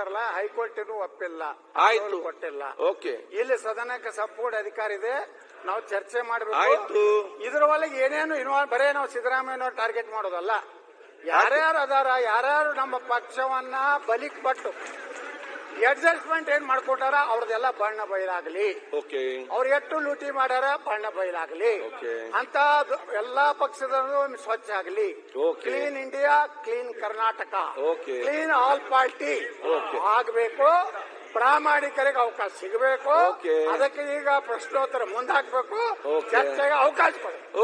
ಅಂತಾರಲ್ಲ ಹೈಕೋರ್ಟ್ ಒಪ್ಪಿಲ್ಲ. ಆಯ್ತು. ಕೊಟ್ಟಿಲ್ಲ. ಓಕೆ. ಇಲ್ಲಿ ಸದನಕ್ಕೆ ಸಪೋರ್ಟ್ ಅಧಿಕಾರ ಇದೆ. ನಾವು ಚರ್ಚೆ ಮಾಡಬೇಕು. ಆಯ್ತು. ಇದ್ರ ಒಳಗೆ ಏನೇನು ಇನ್ವಾಲ್ ಬರೇ ನಾವು ಸಿದ್ದರಾಮಯ್ಯನವ್ರು ಟಾರ್ಗೆಟ್ ಮಾಡೋದಲ್ಲ. ಯಾರ್ಯಾರು ಅದಾರ ಯಾರ್ಯಾರು ನಮ್ಮ ಪಕ್ಷವನ್ನ ಬಲಿಕ್ ಪಟ್ಟು ಅಡ್ಜಸ್ಟ್ಮೆಂಟ್ ಏನ್ ಮಾಡ್ಕೊಟ್ಟಾರ? ಅವ್ರದೆಲ್ಲ ಬಣ್ಣ ಬಯಲಾಗ್ಲಿ. ಓಕೆ ಅವ್ರು ಎಷ್ಟು ಲೂಟಿ ಮಾಡ್ಯಾರ ಬಣ್ಣ ಬಯಲಾಗ್ಲಿ. Okay. ಅಂತ ಎಲ್ಲಾ ಪಕ್ಷದ ಸ್ವಚ್ಛ ಆಗಲಿ. Okay. Clean India clean Karnataka Okay. Clean all party Okay. ಆಗ್ಬೇಕು. ಪ್ರಾಮಾಣಿಕರಿಗೆ ಅವಕಾಶ ಸಿಗಬೇಕು. Okay. ಅದಕ್ಕೆ ಈಗ ಪ್ರಶ್ನೋತ್ತರ ಮುಂದಾಕ್ಬೇಕು Okay. ಚರ್ಚೆಗೆ ಅವಕಾಶ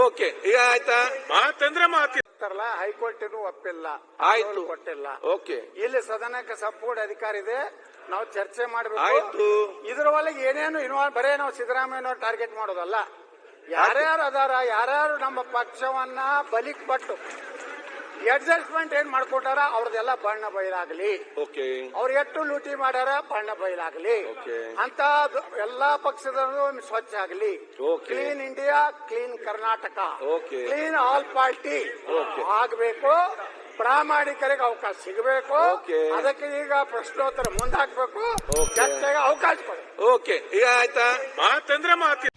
ಓಕೆ ಈಗ ಆಯ್ತಾ? ಮಾತಂದ್ರೆ ಮಾತಿ ಅಂತಾರಲ್ಲ ಹೈಕೋರ್ಟಿನೂ ಒಪ್ಪಿಲ್ಲ. ಆಯ್ತು. ಕೊಟ್ಟಿಲ್ಲ. ಓಕೆ ಇಲ್ಲಿ ಸದನಕ್ಕೆ ಸಪೋರ್ಟ್ ಅಧಿಕಾರ ಇದೆ. ನಾವು ಚರ್ಚೆ ಮಾಡಬೇಕು ಆಯ್ತು. ಇದ್ರ ಒಳಗೆ ಏನೇನು ಇನ್ವಾಲ್ವ್ ಬರೇ ನಾವು ಸಿದ್ದರಾಮಯ್ಯನವ್ರು ಟಾರ್ಗೆಟ್ ಮಾಡೋದಲ್ಲ ಯಾರ್ಯಾರು ಅದಾರ ಯಾರ್ಯಾರು ನಮ್ಮ ಪಕ್ಷವನ್ನ ಬಲಿಕ್ ಪಟ್ಟು ಅಡ್ಜಸ್ಟ್ಮೆಂಟ್ ಏನ್ ಮಾಡ್ಕೊಟ್ಟಾರ ಅವ್ರದೆಲ್ಲ ಬಣ್ಣ ಬಯಲಾಗ್ಲಿ ಓಕೆ ಅವ್ರು ಎಷ್ಟು ಲೂಟಿ ಮಾಡ್ಯಾರ ಬಣ್ಣ ಬಯಲಾಗ್ಲಿ Okay. ಅಂತ ಎಲ್ಲಾ ಪಕ್ಷದ ಸ್ವಚ್ಛ ಆಗಲಿ Okay. Clean India clean Karnataka Okay. Clean all party Okay. ಆಗ್ಬೇಕು ಪ್ರಾಮಾಣಿಕರಿಗೆ ಅವಕಾಶ ಸಿಗಬೇಕು. Okay. ಅದಕ್ಕೆ ಈಗ ಪ್ರಶ್ನೋತ್ತರ ಮುಂದಾಕ್ಬೇಕು. ಚರ್ಚೆಗೆ ಅವಕಾಶ ಕೊಡಿ. ಓಕೆ ಈಗ ಆಯ್ತಾ? ಮಾತಂದ್ರೆ ಮಾತಿ